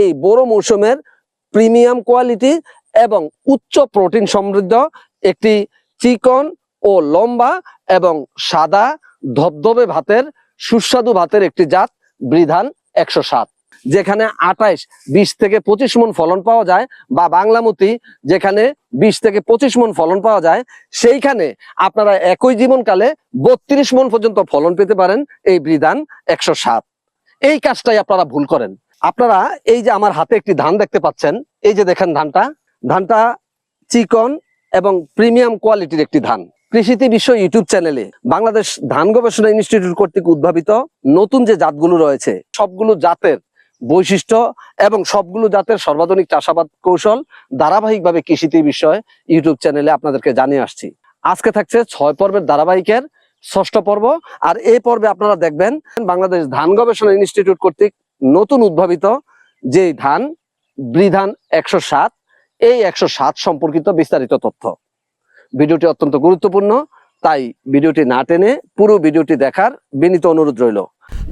এই বড় মৌসুমের প্রিমিয়াম কোয়ালিটি এবং উচ্চ প্রোটিন সমৃদ্ধ একটি চিকন ও লম্বা এবং সাদা ধবধবে ভাতের, সুস্বাদু ভাতের একটি জাত বৃধান একশো সাত। যেখানে আঠাইশ বিশ থেকে পঁচিশ মন ফলন পাওয়া যায় বা বাংলামতি যেখানে বিশ থেকে পঁচিশ মন ফলন পাওয়া যায়, সেইখানে আপনারা একই জীবনকালে বত্রিশ মন পর্যন্ত ফলন পেতে পারেন এই বৃধান একশো সাত। এই কাজটাই আপনারা ভুল করেন। আপনারা এই যে আমার হাতে একটি ধান দেখতে পাচ্ছেন, এই যে দেখেন ধানটা। ধানটা চিকন এবং প্রিমিয়াম কোয়ালিটির একটি ধান। কৃষিতে বিশ্ব ইউটিউব চ্যানেলে বাংলাদেশ ধান গবেষণা ইনস্টিটিউট কর্তৃক উদ্ভাবিত নতুন যে জাতগুলো রয়েছে, সবগুলো জাতের বৈশিষ্ট্য এবং সবগুলো জাতের সর্বাধুনিক চাষাবাদ কৌশল ধারাবাহিকভাবে কৃষিতে বিষয় ইউটিউব চ্যানেলে আপনাদেরকে জানিয়ে আসছি। আজকে থাকছে ছয় পর্বের ধারাবাহিকের ষষ্ঠ পর্ব, আর এই পর্বে আপনারা দেখবেন বাংলাদেশ ধান গবেষণা ইনস্টিটিউট কর্তৃক নতুন উদ্ভাবিত যে ধান, বৃধান একশো সাত, এই একশো সাত সম্পর্কিত বিস্তারিত তথ্য। ভিডিওটি অত্যন্ত গুরুত্বপূর্ণ, তাই ভিডিওটি না টেনে পুরো ভিডিওটি দেখার বিনীত অনুরোধ রইল।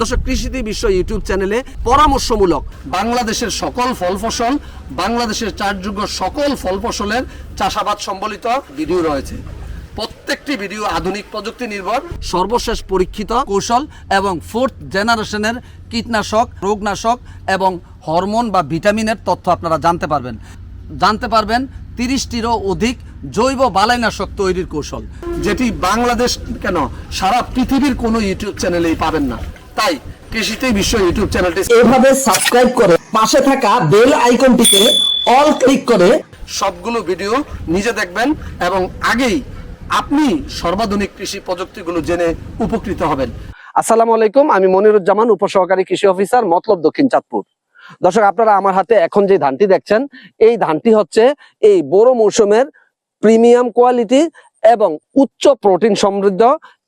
দর্শক কৃষিতে বিশ্ব ইউটিউব চ্যানেলে পরামর্শমূলক বাংলাদেশের সকল ফল ফসল, বাংলাদেশের চারযোগ্য সকল ফল ফসলের চাষাবাদ সম্বলিত ভিডিও রয়েছে। প্রত্যেকটি ভিডিও আধুনিক প্রযুক্তি নির্ভর, সর্বশেষ পরীক্ষিত কৌশল এবং ফোর্থ জেনারেশনের কীটনাশক, রোগনাশক এবং হরমোন বা ভিটামিনের তথ্য আপনারা জানতে পারবেন। জানতে পারবেন তিরিশটিরও অধিক জৈব বালাইনাশক তৈরির কৌশল, যেটি বাংলাদেশ কেন সারা পৃথিবীর কোনো ইউটিউব চ্যানেলেই পাবেন না। তাই কৃষিতেই বিশ্ব ইউটিউব চ্যানেলটি এভাবে সাবস্ক্রাইব করে পাশে থাকা বেল আইকনটিতে অল ক্লিক করে সবগুলো ভিডিও নিজে দেখবেন এবং আগেই আপনি সর্বাধুনিক কৃষি প্রযুক্তিগুলো জেনে উপকৃত হবেন। আসসালামু আলাইকুম, আমি মনিরুজ্জামান, উপসহকারী কৃষি অফিসার, মতলব দক্ষিণ চাঁদপুর। দর্শক, আপনারা আমার হাতে এখন যে ধানটি দেখছেন, এই ধানটি হচ্ছে এই বড় মৌসুমের প্রিমিয়াম কোয়ালিটি এবং উচ্চ প্রোটিন সমৃদ্ধ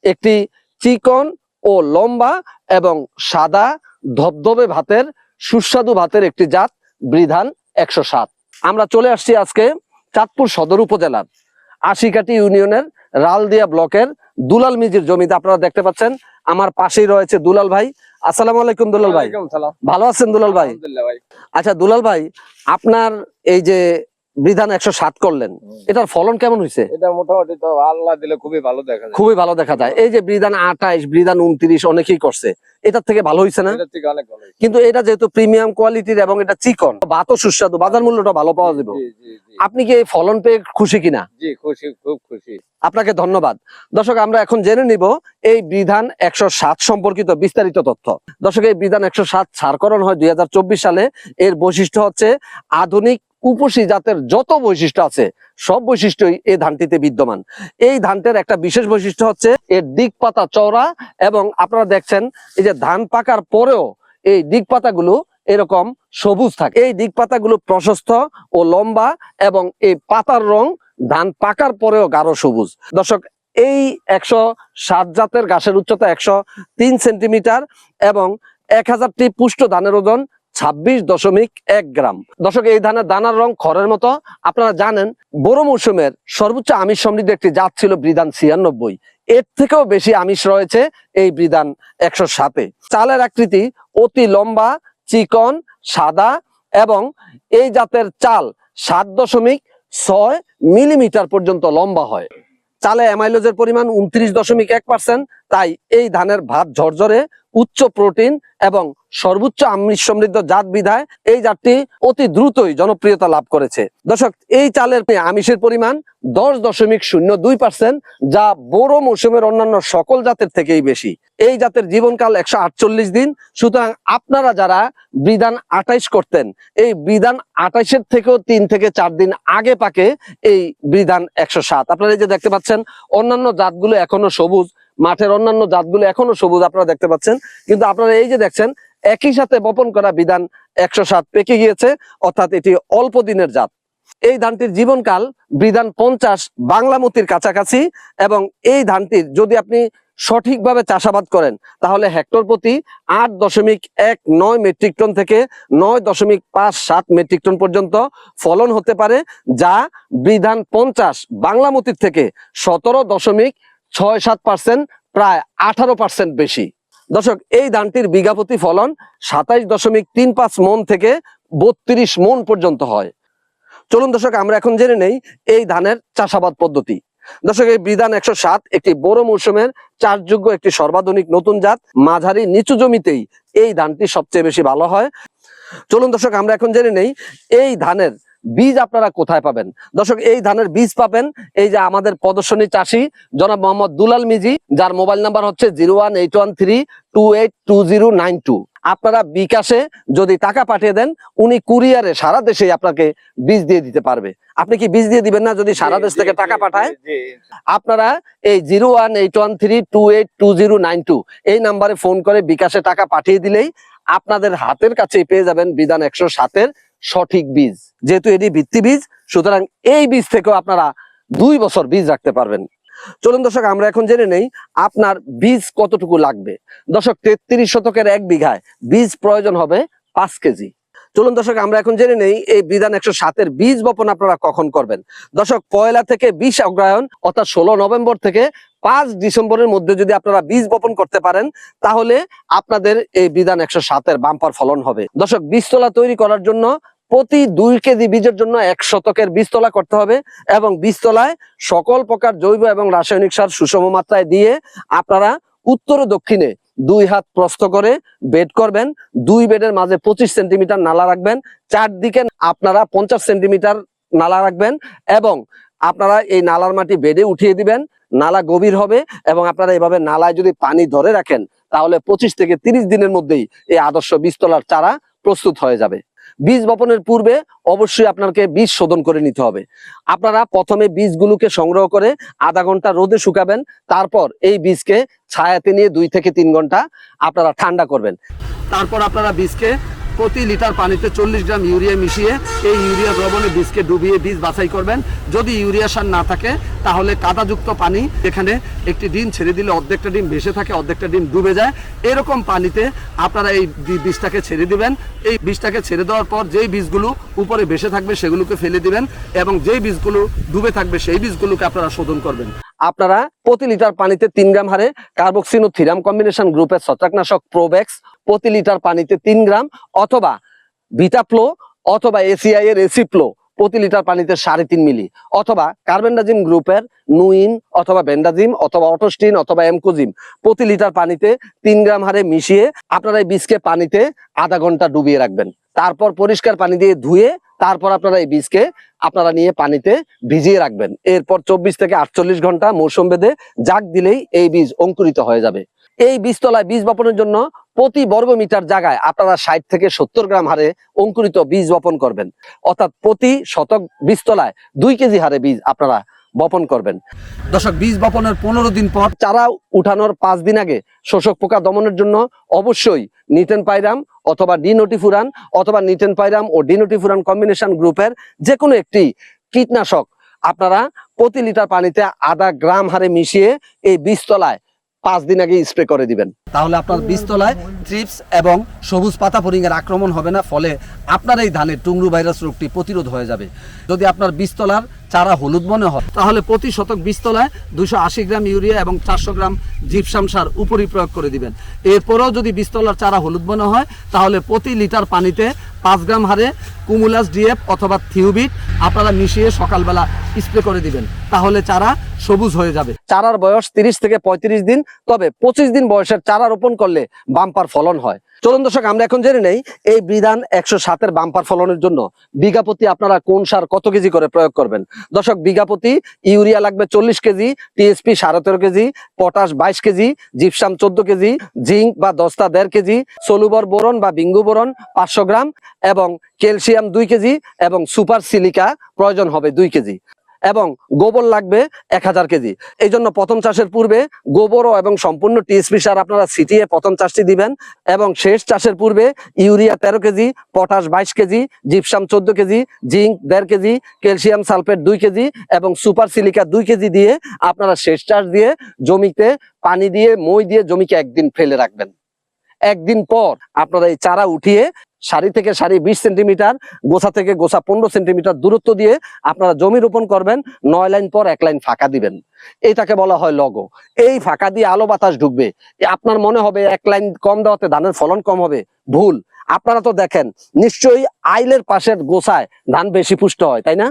একটি চিকন ও লম্বা এবং সাদা ধবধবে ভাতের, সুস্বাদু ভাতের একটি জাত, বৃধান একশো সাত। আমরা চলে আসছি আজকে চাঁদপুর সদর উপজেলার। আশিকাটি ইউনিয়নের রালদিয়া ব্লকের দুলাল মিজির জমিতে আপনারা দেখতে পাচ্ছেন। আমার পাশেই রয়েছে দুলাল ভাই। আসসালাম আলাইকুম দুলাল ভাই। ভালো আছেন দুলাল ভাই? ভাই। আচ্ছা দুলাল ভাই আপনার এই যে বিধান একশো সাত করলেন। এটার ফলন কেমন হয়েছে এটা মোটামুটি তো আল্লাহ দিলে খুবই ভালো দেখা যায়। খুবই ভালো দেখা যায়। এই যে বিধান আঠাইশ বিধান উনত্রিশ অনেকেই করছে। এটার থেকে ভালো হয়েছে না। কিন্তু এটা যেহেতু প্রিমিয়াম কোয়ালিটির এবং এটা চিকন ভাতও সুস্বাদু বাজার মূল্যটা ভালো পাওয়া যাবে। আপনি কি এই ফলন পেয়ে খুশি কিনা? জি খুশি খুব খুশি। আপনাকে ধন্যবাদ। দর্শক আমরা এখন জেনে নিব এই বিধান একশো সাত সম্পর্কিত বিস্তারিত তথ্য। দর্শক এই বিধান একশো সাত ছাড়করণ হয় দুই হাজার চব্বিশ সালে। এর বৈশিষ্ট্য হচ্ছে আধুনিক উপসী জাতের যত বৈশিষ্ট্য আছে, সব বৈশিষ্ট্যই এই ধানটিতে বিদ্যমান। এই ধানটার একটা বিশেষ বৈশিষ্ট্য হচ্ছে, এর দিক পাতা চওড়া এবং আপনারা দেখছেন, এই যে ধান পাকার পরেও এই দিক পাতাগুলো এরকম সবুজ থাকে। এই দিক পাতাগুলো প্রশস্ত ও লম্বা এবং এই পাতার রং ধান পাকার পরেও গাঢ় সবুজ। দর্শক, এই একশো সাত জাতের গাছের উচ্চতা একশো তিন সেন্টিমিটার এবং এক হাজারটি পুষ্ট ধানের ওজন ছাব্বিশ দশমিক এক গ্রাম। দর্শক, এই ধানের দানার রং খড়ের মতো। আপনারা জানেন, বড় মৌসুমের সর্বোচ্চ আমিষ সমৃদ্ধ একটি জাত ছিল বৃদান ছিয়ানব্বই। এর থেকেও বেশি আমিষ রয়েছে এই বৃদান একশো সাতে। চালের আকৃতি অতি লম্বা, চিকন, সাদা এবং এই জাতের চাল সাত দশমিক ছয় মিলিমিটার পর্যন্ত লম্বা হয়। চালে অ্যামাইলোজের পরিমাণ উনত্রিশ দশমিক এক পার্সেন্ট, তাই এই ধানের ভাত ঝরঝরে উচ্চ প্রোটিন এবং সর্বোচ্চ আমিষ সমৃদ্ধ জাত বিধায় এই জাতটি অতি দ্রুতই জনপ্রিয়তা লাভ করেছে। দর্শক, এই চালের আমিষের পরিমাণ দশ দশমিক শূন্য দুই পার্সেন্ট, যা বড় মৌসুমের অন্যান্য সকল জাতের থেকেই বেশি। এই জাতের জীবনকাল একশো আটচল্লিশ দিন। সুতরাং আপনারা যারা বিধান আটাইশ করতেন, এই বিধান আটাইশের থেকেও তিন থেকে চার দিন আগে পাকে এই বিধান একশো সাত। আপনারা এই যে দেখতে পাচ্ছেন, অন্যান্য জাতগুলো এখনও সবুজ মাঠের অন্যান্য জাতগুলো এখনও সবুজ আপনারা দেখতে পাচ্ছেন। কিন্তু আপনারা এই যে দেখছেন, একই সাথে বপন করা বিধান একশো সাত পেকে গিয়েছে, অর্থাৎ এটি অল্প দিনের জাত। এই ধানটির জীবনকাল বিধান পঞ্চাশ বাংলামতির কাছাকাছি এবং এই ধানটির যদি আপনি সঠিকভাবে চাষাবাদ করেন, তাহলে হেক্টর প্রতি আট দশমিক এক নয় মেট্রিক টন থেকে নয় দশমিক পাঁচ সাত মেট্রিক টন পর্যন্ত ফলন হতে পারে, যা বিধান পঞ্চাশ বাংলামতির থেকে সতেরো দশমিক ছয় সাত পার্সেন্ট, প্রায় আঠারো পার্সেন্ট বেশি। দর্শক, এই ধানটির বিঘা প্রতি ফলন সাতাইশ দশমিক তিন পাঁচ মন থেকে বত্রিশ মন পর্যন্ত হয়। চলুন দর্শক, আমরা এখন জেনে নেই এই ধানের চাষাবাদ পদ্ধতি। দর্শক, এই বিধান একশো সাত একটি বড় মৌসুমের চাষযোগ্য একটি সর্বাধুনিক নতুন জাত, মাঝারি নিচু জমিতেই এই ধানটি সবচেয়ে বেশি ভালো হয়। চলুন দর্শক, আমরা এখন জেনে নেই এই ধানের বীজ আপনারা কোথায় পাবেন? দর্শক এই ধানের বীজ পাবেন এই যে আমাদের প্রদর্শনী চাষি জনাব মোহাম্মদ দুলাল মিজি যার মোবাইল নাম্বার হচ্ছে zero one eight one three two eight two zero nine two. আপনারা বিকাশে যদি টাকা পাঠিয়ে দেন উনি কুরিয়ারে সারা দেশে আপনাকে বীজ দিয়ে দিতে পারবে। আপনি কি বীজ দিয়ে দিবেন না যদি সারা দেশ থেকে টাকা পাঠায়? আপনারা এই zero one eight one three two eight two zero nine two এই নাম্বারে ফোন করে বিকাশে টাকা পাঠিয়ে দিলেই আপনাদের হাতের কাছে পেয়ে যাবেন বিধান একশো সাতের সঠিক বীজ। যেহেতু এটি ভিত্তি বীজ, সুতরাং এই বীজ থেকেও আপনারা দুই বছর বীজ রাখতে পারবেন। চলুন দর্শক, আমরা এখন জেনে নেই আপনার বীজ কতটুকু লাগবে। দর্শক, তেত্রিশ শতকের এক বিঘায় বীজ প্রয়োজন হবে পাঁচ কেজি। চলুন দর্শক, আমরা এখন জেনে নেই এই বিধান একশো সাতের বীজ বপন আপনারা কখন করবেন। দর্শক, পয়লা থেকে বিশ অগ্রায়ণ, অর্থাৎ ষোলো নভেম্বর থেকে পাঁচ ডিসেম্বরের মধ্যে যদি আপনারা বীজ বপন করতে পারেন, তাহলে আপনাদের এই বিধান একশো সাতের বাম্পার ফলন হবে। দর্শক, বীজতলা তৈরি করার জন্য প্রতি দুই কেজি বীজের জন্য এক শতকের বীজতলা করতে হবে এবং বীজতলায় সকল প্রকার জৈব এবং রাসায়নিক সার সুষম মাত্রায় দিয়ে আপনারা উত্তর ও দক্ষিণে দুই হাত প্রস্ত করে বেড করবেন, দুই বেডের মাঝে পঁচিশ সেন্টিমিটার নালা রাখবেন, চারদিকে আপনারা পঞ্চাশ সেন্টিমিটার নালা রাখবেন এবং আপনারা এই নালার মাটি বেডে উঠিয়ে দিবেন নালা গভীর হবে এবং আপনারা এভাবে নালায় যদি পানি ধরে রাখেন, তাহলে পঁচিশ থেকে তিরিশ দিনের মধ্যেই এই আদর্শ বীজতলার চারা প্রস্তুত হয়ে যাবে। বীজ বপনের পূর্বে অবশ্যই আপনাকে বীজ শোধন করে নিতে হবে। আপনারা প্রথমে বীজগুলোকে সংগ্রহ করে আধা ঘণ্টা রোদে শুকাবেন, তারপর এই বীজকে ছায়াতে নিয়ে দুই থেকে তিন ঘণ্টা আপনারা ঠান্ডা করবেন। তারপর আপনারা বীজকে প্রতি লিটার পানিতে চল্লিশ গ্রাম ইউরিয়া মিশিয়ে এই ইউরিয়া দ্রবণে বীজকে ডুবিয়ে বীজ বাছাই করবেন। যদি ইউরিয়া সার না থাকে, তাহলে কাদাযুক্ত পানি এখানে একটি ডিম ছেড়ে দিলে অর্ধেকটা ডিম ভেসে থাকে, অর্ধেকটা ডিম ডুবে যায়। এরকম পানিতে আপনারা এই বীজটাকে ছেড়ে দিবেন। এই বীজটাকে ছেড়ে দেওয়ার পর যেই বীজগুলো উপরে ভেসে থাকবে, সেগুলোকে ফেলে দিবেন এবং যেই বীজগুলো ডুবে থাকবে, সেই বীজগুলোকে আপনারা শোধন করবেন। আপনারা প্রতি লিটার পানিতে তিন গ্রাম হারে কার্বক্সিন থিরাম কম্বিনেশন গ্রুপের ছত্রাকনাশক প্রোভেক্স প্রতি লিটার পানিতে তিন গ্রাম অথবা ভিটাপ্লো অথবা এসিআই এর এসিপ্লো প্রতি লিটার পানিতে সাড়ে তিন মিলি অথবা কার্বেন্ডাজিম গ্রুপের নুইন অথবা বেন্ডাজিম অথবা অটোস্টিন অথবা এমকোজিম প্রতি লিটার পানিতে তিন গ্রাম হারে মিশিয়ে আপনারা এই বীজকে পানিতে আধা ঘণ্টা ডুবিয়ে রাখবেন। তারপর পরিষ্কার পানি দিয়ে ধুয়ে তারপর আপনারা এই বীজকে আপনারা নিয়ে পানিতে ভিজিয়ে রাখবেন। এরপর চব্বিশ থেকে আটচল্লিশ ঘণ্টা মৌসুম বেঁধে জাগ দিলেই এই বীজ অঙ্কুরিত হয়ে যাবে। এই বীজতলায় বীজ বপনের জন্য প্রতি বর্গ মিটার জায়গায় আপনারা ষাট থেকে সত্তর গ্রাম হারে অঙ্কুরিত বীজ বপন করবেন। অর্থাৎ প্রতি শতক বীজতলায় দুই কেজি হারে বীজ আপনারা বপন করবেন। দর্শক, বীজ বপনের পনেরো দিন পর চারা উঠানোর পাঁচ দিন আগে শোষক পোকা দমনের জন্য অবশ্যই নিটেন পাইরাম অথবা ডিনোটিফুরান অথবা নিটেন পাইরাম ও ডিনোটিফুরান কম্বিনেশন গ্রুপের যে কোনো একটি কীটনাশক আপনারা প্রতি লিটার পানিতে আধা গ্রাম হারে মিশিয়ে এই বীজতলায় পাঁচ দিন আগে স্প্রে করে দিবেন। তাহলে আপনার বীজতলায় ট্রিপস এবং সবুজ পাতা ফড়িংয়ের আক্রমণ হবে না, ফলে আপনার এই ধানের টুংরু ভাইরাস রোগটি প্রতিরোধ হয়ে যাবে। যদি আপনার বীজতলার চারা হলুদ মনে হয়, তাহলে প্রতি শতক বীজতলায় দুশো আশি গ্রাম ইউরিয়া এবং চারশো গ্রাম জিপসাম সার উপরই প্রয়োগ করে দিবেন। এরপরেও যদি বীজতলার চারা হলুদ মনে হয়, তাহলে প্রতি লিটার পানিতে পাঁচ গ্রাম হারে কুমুলাস ডিএফ অথবা থিউবিট আপনারা মিশিয়ে সকালবেলা স্প্রে করে দিবেন। তাহলে চারা সবুজ হয়ে যাবে। চারার বয়স তিরিশ থেকে পঁয়ত্রিশ দিন, তবে পঁচিশ দিন বয়সের চারা রোপণ করলে বাম্পার ফলন হয়। চলুন দর্শক, আমরা এখন জেনে নেই, এই বিধান একশো সাতের বাম্পার ফলনের জন্য বিঘাপতি আপনারা কোন সার কত কেজি করে প্রয়োগ করবেন? দর্শক বিঘাপতি ইউরিয়া লাগবে চল্লিশ কেজি, টিএসপি সাড়ে তেরো কেজি, পটাশ বাইশ কেজি, জিপসাম চোদ্দ কেজি, জিঙ্ক বা দস্তা দেড় কেজি, সলুবর বোরন বা বিঙ্গু বোরন পাঁচশো গ্রাম এবং ক্যালসিয়াম দুই কেজি এবং সুপার সিলিকা প্রয়োজন হবে দুই কেজি। এবং গোবর লাগবে এক হাজার কেজি। এই জন্য প্রথম চাষের পূর্বে গোবরও এবং সম্পূর্ণ টিএসপি সার আপনারা ছিটিয়ে প্রথম চাষটি দিবেন এবং শেষ চাষের পূর্বে ইউরিয়া তেরো কেজি, পটাশ বাইশ কেজি, জিপসাম চোদ্দ কেজি, জিঙ্ক দেড় কেজি, ক্যালসিয়াম সালফেট দুই কেজি এবং সুপার সিলিকা দুই কেজি দিয়ে আপনারা শেষ চাষ দিয়ে জমিতে পানি দিয়ে, মই দিয়ে জমিকে একদিন ফেলে রাখবেন। একদিন পর আপনারা এই চারা উঠিয়ে সারি থেকে সারি বিশ সেন্টিমিটার গোছা থেকে গোছা পনেরো সেন্টিমিটার দূরত্ব দিয়ে আপনারা জমি রোপণ করবেন নয় লাইন পর এক লাইন ফাঁকা দিবেন। এইটাকে বলা হয় লগো এই ফাঁকা দিয়ে আলো বাতাস ঢুকবে। আপনার মনে হবে এক লাইন কম দেওয়াতে ধানের ফলন কম হবে। ভুল। আপনারা তো দেখেন নিশ্চয়ই আইলের পাশের গোছায় ধান বেশি পুষ্ট হয় তাই না?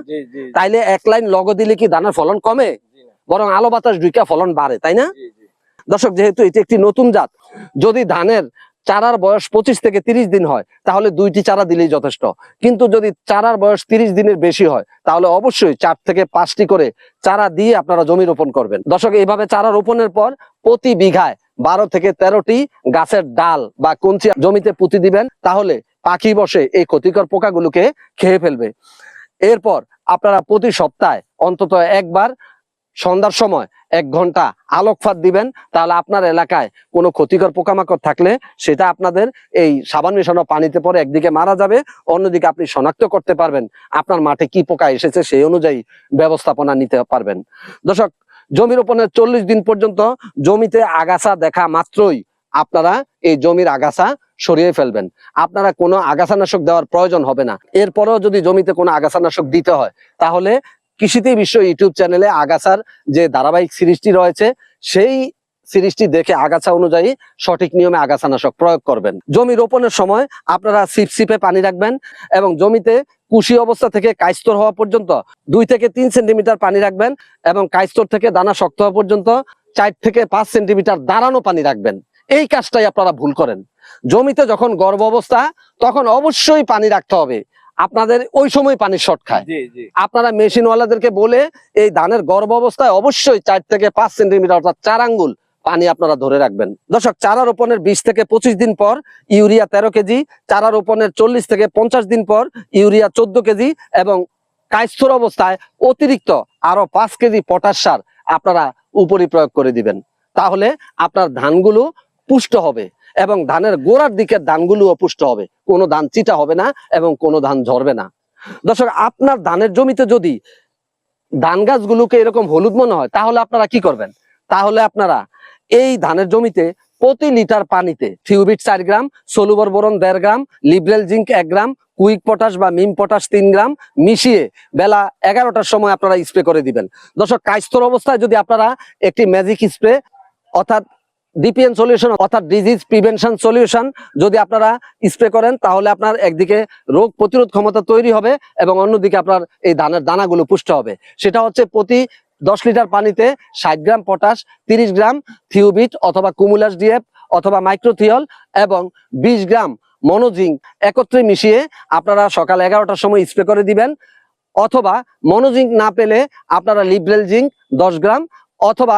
তাইলে এক লাইন লগো দিলে কি ধানের ফলন কমে? বরং আলো বাতাস ঢুকা ফলন বাড়ে তাই না? দর্শক যেহেতু এটি একটি নতুন জাত যদি ধানের চারার বয়স পঁচিশ থেকে তিরিশ দিন হয়, তাহলে দুইটি চারা দিলেই যথেষ্ট। কিন্তু যদি চারার বয়স তিরিশ দিনের বেশি হয়, তাহলে অবশ্যই চার থেকে পাঁচটি করে চারা দিয়ে আপনারা জমি রোপণ করবেন। দর্শক, এইভাবে চারা রোপণের পর প্রতি বিঘায় বারো থেকে তেরোটি গাছের ডাল বা কঞ্চি জমিতে পুঁতি দিবেন, তাহলে পাখি বসে এই ক্ষতিকর পোকাগুলোকে খেয়ে ফেলবে। এরপর আপনারা প্রতি সপ্তাহে অন্তত একবার সন্ধ্যার সময় এক ঘণ্টা আলোকপাত দিবেন, তাহলে আপনার এলাকায় কোনো ক্ষতিকর পোকামাকড় থাকলে সেটা আপনাদের এই সাবান মেশানো পানিতে পরে একদিকে মারা যাবে, অন্যদিকে আপনি শনাক্ত করতে পারবেন আপনার মাঠে কি পোকা এসেছে সেই অনুযায়ী ব্যবস্থাপনা নিতে পারবেন। দর্শক জমি রোপণের চল্লিশ দিন পর্যন্ত জমিতে আগাছা দেখা মাত্রই আপনারা এই জমির আগাছা সরিয়ে ফেলবেন। আপনারা কোনো আগাছানাশক দেওয়ার প্রয়োজন হবে না। এরপরেও যদি জমিতে কোনো আগাছানাশক দিতে হয়, তাহলে কৃষিতে বিশ্ব ইউটিউব চ্যানেলে আগাছার যে ধারাবাহিক সিরিজটি রয়েছে, সেই সিরিজটি দেখে আগাছা অনুযায়ী সঠিক নিয়মে আগাছানাশক প্রয়োগ করবেন। জমি রোপণের সময় আপনারা সিপসিপে পানি রাখবেন এবং জমিতে কুশি অবস্থা থেকে কাইস্তর হওয়া পর্যন্ত দুই থেকে তিন সেন্টিমিটার পানি রাখবেন এবং কাইস্তর থেকে দানা শক্ত হওয়া পর্যন্ত চার থেকে পাঁচ সেন্টিমিটার দাঁড়ানো পানি রাখবেন। এই কাজটাই আপনারা ভুল করেন। জমিতে যখন গর্ভ অবস্থা, তখন অবশ্যই পানি রাখতে হবে। আপনাদের ওই সময় পানি শর্ট খায়। আপনারা মেশিনওয়ালাদেরকে বলে এই ধানের গর্ভ অবস্থায় অবশ্যই চার থেকে পাঁচ সেন্টিমিটার অর্থাৎ চার আঙ্গুল পানি আপনারা ধরে রাখবেন। দর্শক চারা রোপণের বিশ থেকে পঁচিশ দিন পর ইউরিয়া তেরো কেজি চারা রোপণের চল্লিশ থেকে পঞ্চাশ দিন পর ইউরিয়া চোদ্দ কেজি এবং কায়স্থর অবস্থায় অতিরিক্ত আরও পাঁচ কেজি পটাশ সার আপনারা উপরি প্রয়োগ করে দিবেন। তাহলে আপনার ধানগুলো পুষ্ট হবে। এবং ধানের গোড়ার দিকের ধানগুলো পুষ্ট হবে। কোনো ধান চিটা হবে না এবং কোনো ধান ঝরবে না। দর্শক, আপনার ধানের জমিতে যদি ধান গাছগুলোকে এরকম হলুদ মনে হয়, তাহলে আপনারা কি করবেন? তাহলে আপনারা এই ধানের জমিতে প্রতি লিটার পানিতে থিউবিট চার গ্রাম, সলুবর বরণ দেড় গ্রাম, লিবরেল জিঙ্ক এক গ্রাম, কুইক পটাশ বা মিম পটাশ তিন গ্রাম মিশিয়ে বেলা এগারোটার সময় আপনারা স্প্রে করে দিবেন। দর্শক কায়স্তর অবস্থায় যদি আপনারা একটি ম্যাজিক স্প্রে অর্থাৎ ডিপিএন সলিউশন অর্থাৎ ডিজিজ প্রিভেনশন সলিউশন যদি আপনারা স্প্রে করেন, তাহলে আপনার একদিকে রোগ প্রতিরোধ ক্ষমতা তৈরি হবে এবং অন্যদিকে আপনার এই ধানের দানাগুলো পুষ্ট হবে। সেটা হচ্ছে প্রতি দশ লিটার পানিতে ষাট গ্রাম পটাশ, তিরিশ গ্রাম থিওবিট অথবা কুমুলাস ডিএফ অথবা মাইক্রোথিয়ল এবং বিশ গ্রাম মনোজিং একত্রে মিশিয়ে আপনারা সকাল এগারোটার সময় স্প্রে করে দিবেন। অথবা মনোজিঙ্ক না পেলে আপনারা লিবরেল জিঙ্ক দশ গ্রাম অথবা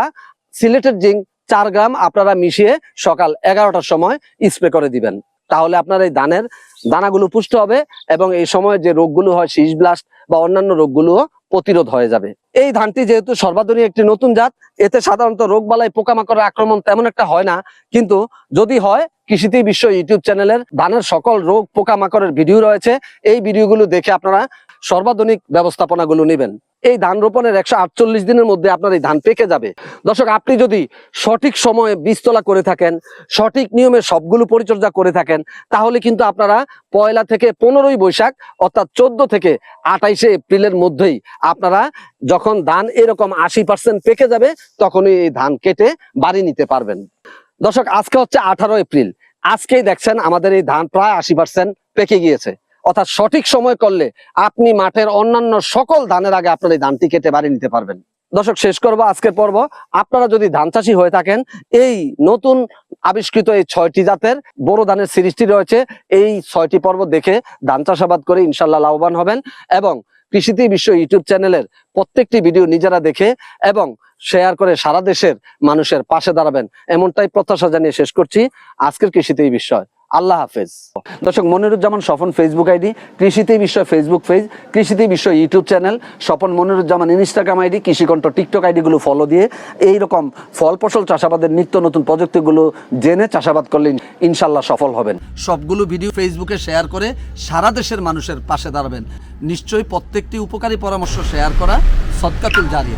সিলেটেড জিঙ্ক চার গ্রাম আপনারা মিশিয়ে সকাল এগারোটার সময় স্প্রে করে দিবেন। তাহলে আপনার এই ধানের দানাগুলো পুষ্ট হবে এবং এই সময় যে রোগগুলো হয়, শীষ ব্লাস্ট বা অন্যান্য রোগগুলো প্রতিরোধ হয়ে যাবে। এই ধানটি যেহেতু সর্বাধুনিক একটি নতুন জাত, এতে সাধারণত রোগ রোগবালাই, পোকামাকড়ের আক্রমণ তেমন একটা হয় না। কিন্তু যদি হয় কৃষিতে বিশ্ব ইউটিউব চ্যানেলের ধানের সকল রোগ, পোকামাকড়ের ভিডিও রয়েছে। এই ভিডিওগুলো দেখে আপনারা সর্বাধুনিক ব্যবস্থাপনাগুলো নেবেন। এই ধান রোপণের একশো আটচল্লিশ দিনের মধ্যে আপনার এই ধান পেকে যাবে। দর্শক, আপনি যদি সঠিক সময়ে বীজতলা করে থাকেন, সঠিক নিয়মে সবগুলো পরিচর্যা করে থাকেন, তাহলে কিন্তু আপনারা পয়লা থেকে পনেরোই বৈশাখ, অর্থাৎ চোদ্দ থেকে আঠাইশে এপ্রিলের মধ্যেই আপনারা যখন ধান এরকম আশি পার্সেন্ট পেকে যাবে, তখনই এই ধান কেটে বাড়ি নিতে পারবেন। দর্শক, আজকে হচ্ছে আঠারো এপ্রিল। আজকেই দেখছেন আমাদের এই ধান প্রায় আশি পার্সেন্ট পেকে গিয়েছে। অর্থাৎ সঠিক সময় করলে আপনি মাঠের অন্যান্য সকল ধানের আগে আপনার এই ধানটি কেটে বাড়ি নিতে পারবেন। দর্শক, শেষ করব আজকের পর্ব। আপনারা যদি ধান চাষি হয়ে থাকেন, এই নতুন আবিষ্কৃত এই ছয়টি জাতের বড় ধানের সিরিজটি রয়েছে। এই ছয়টি পর্ব দেখে ধান চাষাবাদ করে ইনশাল্লাহ লাভবান হবেন এবং কৃষিতে বিশ্ব ইউটিউব চ্যানেলের প্রত্যেকটি ভিডিও নিজেরা দেখে এবং শেয়ার করে সারা দেশের মানুষের পাশে দাঁড়াবেন। এমনটাই প্রত্যাশা জানিয়ে শেষ করছি। আজকের কৃষিতেই বিষয় আল্লাহ হাফেজ। দর্শক, মনিরুজ্জামান স্বপন ফেসবুক আইডি, কৃষিতে বিশ্ব ফেসবুক পেজ কৃষিতে বিশ্ব YouTube channel Swapan Moniruzzaman Instagram ID, Krishikantha TikTok আইডিগুলো follow দিয়ে এই রকম ফল ফসল চাষাবাদের নিত্য নতুন প্রযুক্তিগুলো জেনে চাষাবাদ করলে ইনশাল্লাহ সফল হবেন। সবগুলো ভিডিও ফেসবুকে শেয়ার করে সারা দেশের মানুষের পাশে দাঁড়াবেন। নিশ্চয়ই প্রত্যেকটি উপকারী পরামর্শ শেয়ার করা সৎকাতুল জারিয়া।